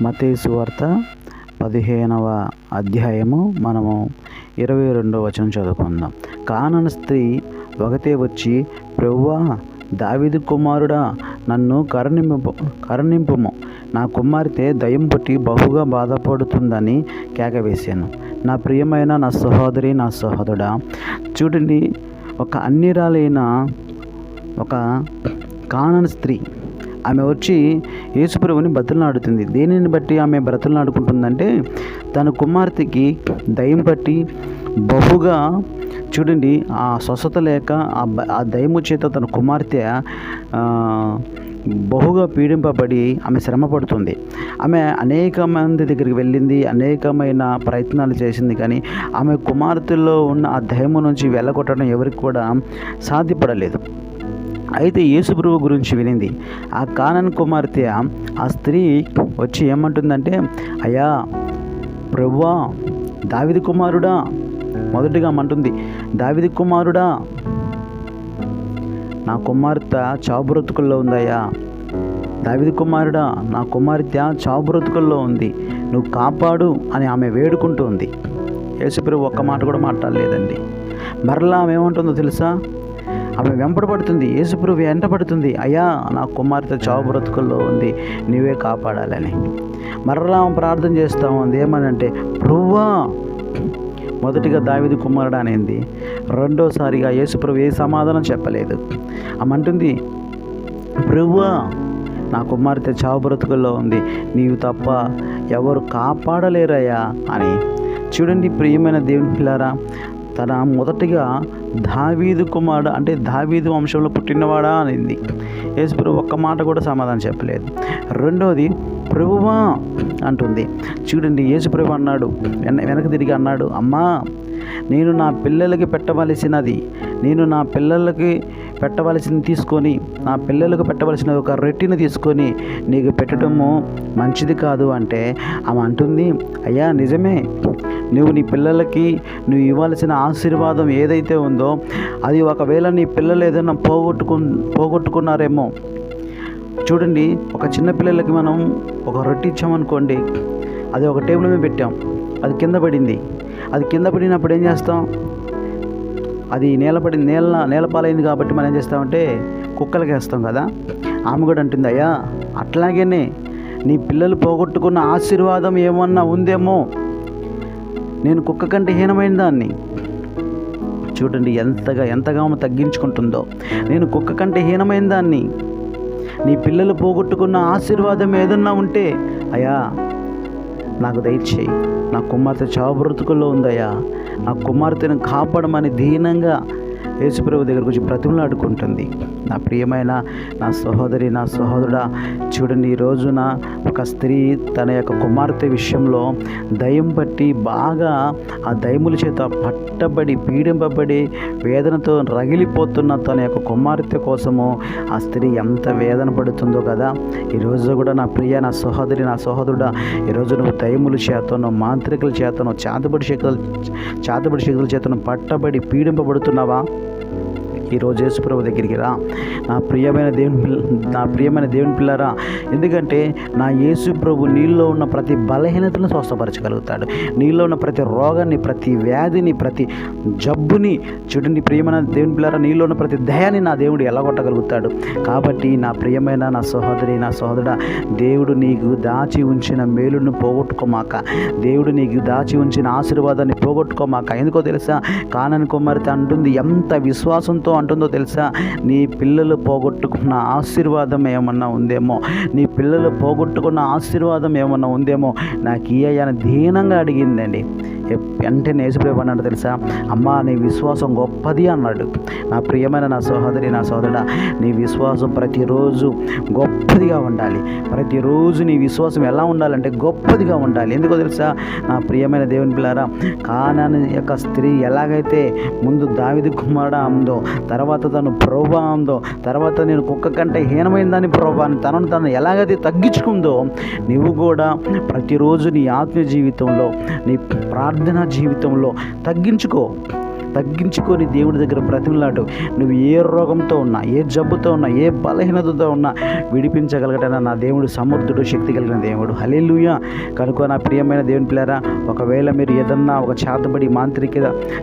మతేసు వార్త పదిహేనవ అధ్యాయము మనము ఇరవై రెండవ వచనం చదువుకుందాం. కానన స్త్రీ ఒకతే వచ్చి ప్రవ్వా దావిదు కుమారుడా నన్ను కరుణింపు కరుణింపుము. నా కుమార్తె దయం పుట్టి బహుగా బాధపడుతుందని కేక వేశాను నా ప్రియమైన నా సహోదరి నా సహోదరుడా చూడండి ఒక అన్నిరాలైన ఒక కానన స్త్రీ ఆమె వచ్చి యేసుప్రభుని బతులనాడుతుంది దేనిని బట్టి ఆమె బ్రతులనాడుకుంటుందంటే తన కుమార్తెకి దయం పట్టి బహుగా చూడండి ఆ స్వస్థత లేక ఆ దయము ఆ చేత తన కుమార్తె బహుగా పీడింపబడి ఆమె శ్రమ పడుతుంది. ఆమె అనేక మంది దగ్గరికి వెళ్ళింది అనేకమైన ప్రయత్నాలు చేసింది కానీ ఆమె కుమార్తెలో ఉన్న ఆ దయము నుంచి వెళ్ళగొట్టడం ఎవరికి కూడా సాధ్యపడలేదు. అయితే యేసుప్రభు గురించి వినింది. ఆ కానన్ కుమార్తె ఆ స్త్రీ వచ్చి ఏమంటుందంటే అయ్యా ప్రభువా దావిది కుమారుడా మొదటిగా అంటుంది దావిది కుమారుడా నా కుమార్తె చావుబ్రతుకుల్లో ఉందయ్యా. దావిది కుమారుడా నా కుమార్తె చావుబ్రతుకుల్లో ఉంది. నువ్వు కాపాడు అని ఆమె వేడుకుంటూ ఉంది. యేసుప్రభు ఒక్క మాట కూడా మాట్లాడలేదండి. మరలా ఆమె ఏమంటుందో తెలుసా? ఆమె వెంపడబడుతుంది యేసుప్రభు వెంటబడుతుంది. అయ్యా నా కుమార్తె చావు బ్రతుకుల్లో ఉంది నీవే కాపాడాలని. మరలా ప్రార్థన చేస్తూ ఉంది. ఏమనంటే ప్రభువా! మొదటిగా దావిది కుమారుడు అనేది రెండోసారిగా యేసుప్రభు ఏ సమాధానం చెప్పలేదు. ఆమంటుంది అంటుంది ప్రభువా నా కుమార్తె చావు బ్రతుకుల్లో ఉంది నీవు తప్ప ఎవరు కాపాడలేరయ్యా అని. చూడండి ప్రియమైన దేవుని పిల్లారా తన మొదటిగా దావీదు కుమారుడు అంటే దావీదు వంశంలో పుట్టినవాడా అనింది. యేసుప్రభు ఒక్క మాట కూడా సమాధానం చెప్పలేదు. రెండవది ప్రభువా అంటుంది. చూడండి యేసుప్రభు అన్నాడు వెన వెనక తిరిగి అన్నాడు అమ్మా నేను నా పిల్లలకి పెట్టవలసినది నేను నా పిల్లలకి పెట్టవలసింది తీసుకొని నా పిల్లలకు పెట్టవలసిన ఒక రెట్టిని తీసుకొని నీకు పెట్టడము మంచిది కాదు అంటే ఆమె అంటుంది అయ్యా నిజమే. నువ్వు నీ పిల్లలకి నువ్వు ఇవ్వాల్సిన ఆశీర్వాదం ఏదైతే ఉందో అది ఒకవేళ నీ పిల్లలు ఏదైనా పోగొట్టుకు పోగొట్టుకున్నారేమో. చూడండి ఒక చిన్న పిల్లలకి మనం ఒక రొట్టె ఇచ్చామనుకోండి అది ఒక టేబుల్ మీద పెట్టాం. అది కింద పడింది. అది కింద పడినప్పుడు ఏం చేస్తాం? అది నేలపడి నేల నేలపాలైంది కాబట్టి మనం ఏం చేస్తామంటే కుక్కలకి వేస్తాం కదా. ఆమె కూడా అంటుంది అయ్యా అట్లాగేనే నీ పిల్లలు పోగొట్టుకున్న ఆశీర్వాదం ఏమన్నా ఉందేమో. నేను కుక్క కంటే హీనమైన దాన్ని. చూడండి ఎంతగా ఎంతగా ఆమె తగ్గించుకుంటుందో. నేను కుక్క కంటే హీనమైన దాన్ని. నీ పిల్లలు పోగొట్టుకున్న ఆశీర్వాదం ఏదన్నా ఉంటే అయ్యా నాకు దయచేయి. నా కుమార్తె చావు బ్రతుకుల్లో ఉందయ్యా. నా కుమార్తెను కాపాడమని దీనంగా యేసుప్రభు దగ్గరకు వచ్చి బ్రతిమలాడుకుంటుంది. నా ప్రియమైన నా సహోదరి నా సహోదరుడా చూడండి ఈ రోజున ఒక స్త్రీ తన యొక్క కుమార్తె విషయంలో దయం బట్టి బాగా ఆ దయముల చేత పట్టబడి పీడింపబడి వేదనతో రగిలిపోతున్న తన యొక్క కుమార్తె కోసము ఆ స్త్రీ ఎంత వేదన పడుతుందో కదా. ఈరోజు కూడా నా ప్రియ నా సహోదరి నా సహోదరుడా ఈరోజు నువ్వు దయముల చేతను మాంత్రికుల చేతను చేతబడి శక్తుల చేతబడి శక్తుల చేతను పట్టబడి పీడింపబడుతున్నావా? ఈరోజు యేసుప్రభు దగ్గరికి రా. నా ప్రియమైన దేవుని పిల్ల నా ప్రియమైన దేవుని పిల్లరా ఎందుకంటే నా యేసు ప్రభు నీలో ఉన్న ప్రతి బలహీనతను స్వస్థపరచగలుగుతాడు. నీలో ఉన్న ప్రతి రోగాన్ని ప్రతి వ్యాధిని ప్రతి జబ్బుని చూడండి ప్రియమైన దేవుని పిల్లరా నీలో ఉన్న ప్రతి దయాన్ని నా దేవుడు ఎలాగొట్టగలుగుతాడు. కాబట్టి నా ప్రియమైన నా సహోదరి నా సహోదరుడా దేవుడు నీకు దాచి ఉంచిన మేలును పోగొట్టుకోమాక దేవుడు నీకు దాచి ఉంచిన ఆశీర్వాదాన్ని పోగొట్టుకోమాక ఎందుకో తెలుసా? కానని కుమార్తె అంటుంది ఎంత విశ్వాసంతో ఏమంటుందో తెలుసా? నీ పిల్లలు పోగొట్టుకున్న ఆశీర్వాదం ఏమన్నా ఉందేమో? నీ పిల్లలు పోగొట్టుకున్న ఆశీర్వాదం ఏమన్నా ఉందేమో? నాకు ఈ అయ్యాను దీనంగా అడిగిందండి. వెంటనే యేసుప్రభు అన్నాడు తెలుసా? అమ్మా నీ విశ్వాసం గొప్పది అన్నాడు. నా ప్రియమైన నా సహోదరి నా సోదరుడా నీ విశ్వాసం ప్రతిరోజు గొప్పదిగా ఉండాలి. ప్రతిరోజు నీ విశ్వాసం ఎలా ఉండాలంటే గొప్పదిగా ఉండాలి. ఎందుకో తెలుసా? నా ప్రియమైన దేవుని పిల్లారా కానాని యొక్క స్త్రీ ఎలాగైతే ముందు దావిది కుమారుడ ఉందో తర్వాత తను ప్రోభా ఉందో తర్వాత నేను కుక్క కంటే హీనమైందని ప్రోభా అని తనను తను ఎలాగైతే తగ్గించుకుందో నువ్వు కూడా ప్రతిరోజు నీ ఆత్మీయ జీవితంలో నీ ప్రార్థన జీవితంలో తగ్గించుకో. తగ్గించుకొని దేవుడి దగ్గర బ్రతిమలాడు. నువ్వు ఏ రోగంతో ఉన్నా ఏ జబ్బుతో ఉన్నా ఏ బలహీనతతో ఉన్నా విడిపించగలగటన నా దేవుడు సమర్థుడు శక్తి కలిగిన దేవుడు. హలేలుయ కనుక నా ప్రియమైన దేవుని పిల్లరా ఒకవేళ మీరు ఏదన్నా ఒక చేతబడి మాంత్రిక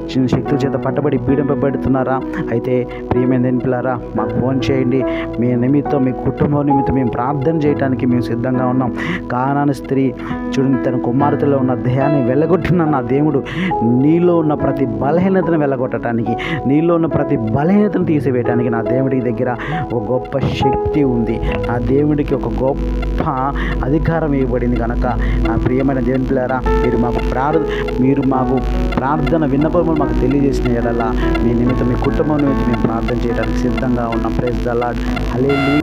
చిన్న శక్తుల చేత పట్టబడి పీడింపబడుతున్నారా అయితే ప్రియమైన దేవుని పిల్లరా మాకు ఫోన్ చేయండి. మీ నిమిత్తం మీ కుటుంబం నిమిత్తం మేము ప్రార్థన చేయడానికి మేము సిద్ధంగా ఉన్నాం. కానాని స్త్రీ చూడండి తన కుమార్తెలో ఉన్న దేహాన్ని వెళ్ళగొట్టిన నా దేవుడు నీలో ఉన్న ప్రతి బలహీనతను వెళ్ళగొట్టడానికి నీలో ఉన్న ప్రతి బలహీనతను తీసివేయడానికి నా దేవుడికి దగ్గర ఒక గొప్ప శక్తి ఉంది. నా దేవుడికి ఒక గొప్ప అధికారం ఇవ్వబడింది కనుక నా ప్రియమైన దేవుని పిల్లారా మీరు మాకు ప్రార్థ మీరు మాకు ప్రార్థన విన్నపములు మాకు తెలియజేసిన ఎడలా మీ నిమిత్తం మీ కుటుంబం నిమిత్తం మేము ప్రార్థన చేయడానికి సిద్ధంగా ఉన్నాం. ప్రేస్ దలాడ్ హలే